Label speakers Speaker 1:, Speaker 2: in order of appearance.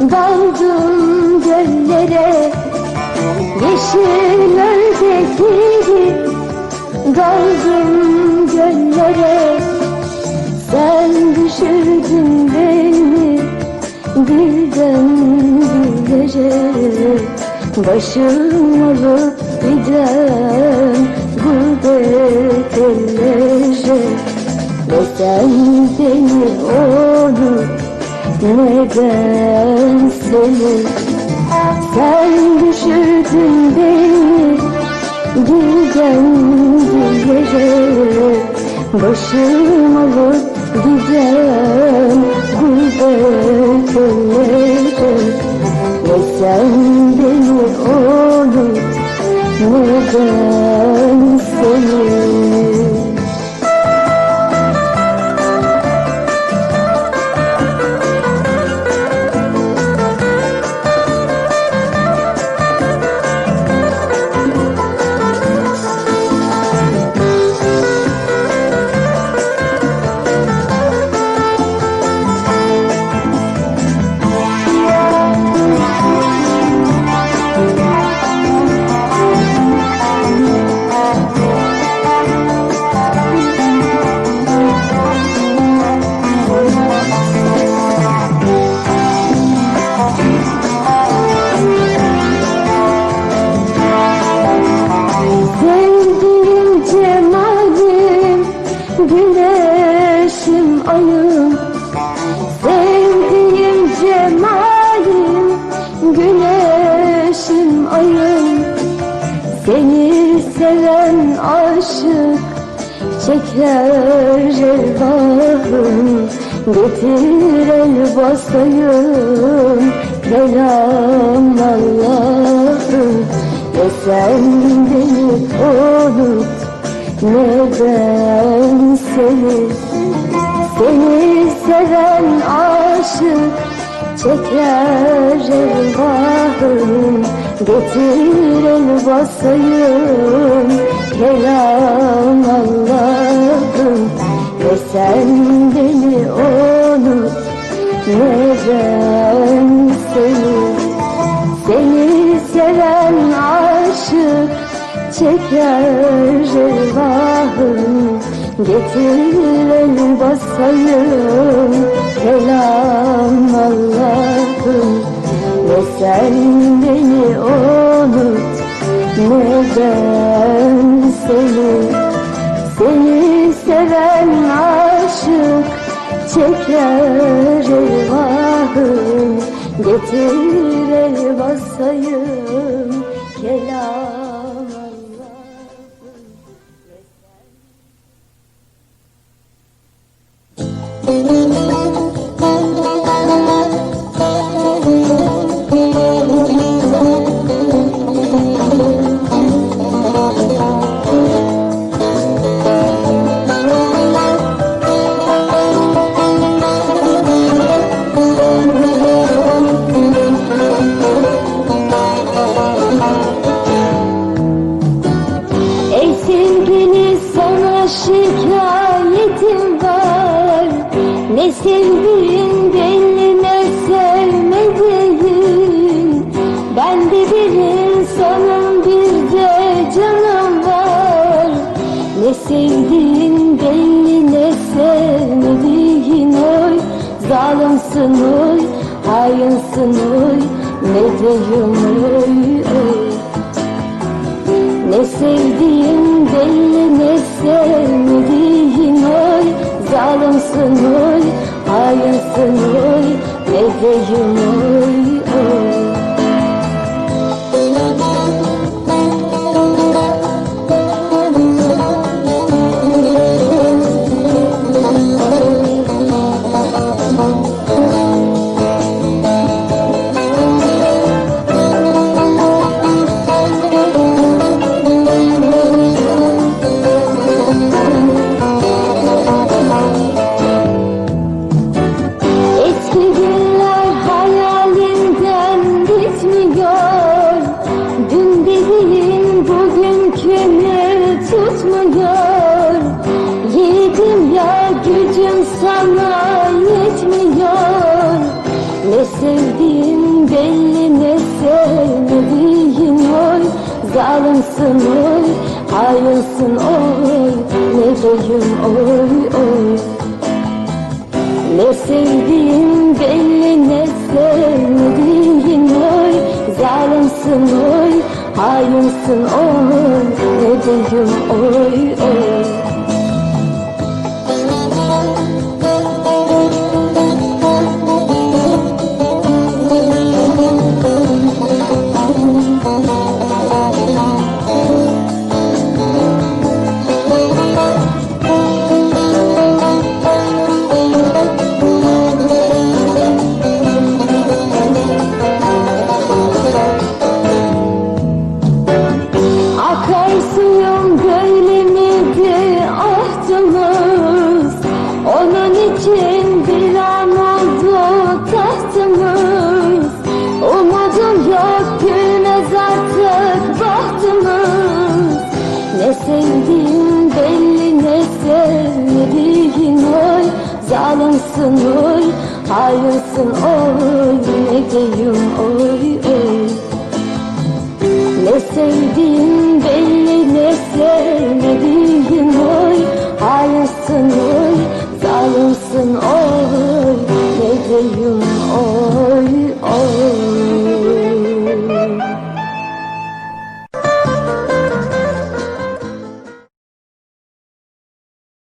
Speaker 1: Daldım göllere Yeşil ördekleri Daldım göllere Sen düşürdün beni Birden dillere Başım alıp giden Gurbet ellere. Ve sen neden seni. Sen düşürdün beni. Dilden dillere Başım alıp giden Gurbet ellere Ve sen beni unut Neden Güneşim ayım Sevdiğim cemalim Güneşim ayım. Seni seven aşık Çeker elbahım Getir el basayım Kelam Allah'ım ve sen beni unut Neden seni Seni seven aşık Çeker elvahım Getir el basayım Kelam Allah'ım. Ve sen beni unut Neden seni seni seven aşık çeker elvahım Getir el basayım. Kelam Allah'ım Ve sen beni unut neden seni. Seni seven aşık çeker elvahım Getir el basayım. Kelam Ne sevdiğin belli ne sevmediğin Ben de bir insanım bir de canım var. Ne sevdiğin belli ne sevmediğin oy. Zalimsin oy, hainsin oy. Ne diyeyim oy, oy. Ne sevdiğin belli ne sevmediğin Ne diyeyim zalimsin oy Hainsin oy ne diyeyim oy oy. Ne sevdiğin belli ne sevmediğin oy. Zalimsin oy hainsin oy ne diyeyim oy oy Zalimsin oy hayırsın oy ne diyeyim oy oy ne sevdiğin belli ne sevmediğin oy. Hayırsın oy zalimsin oy Ne diyeyim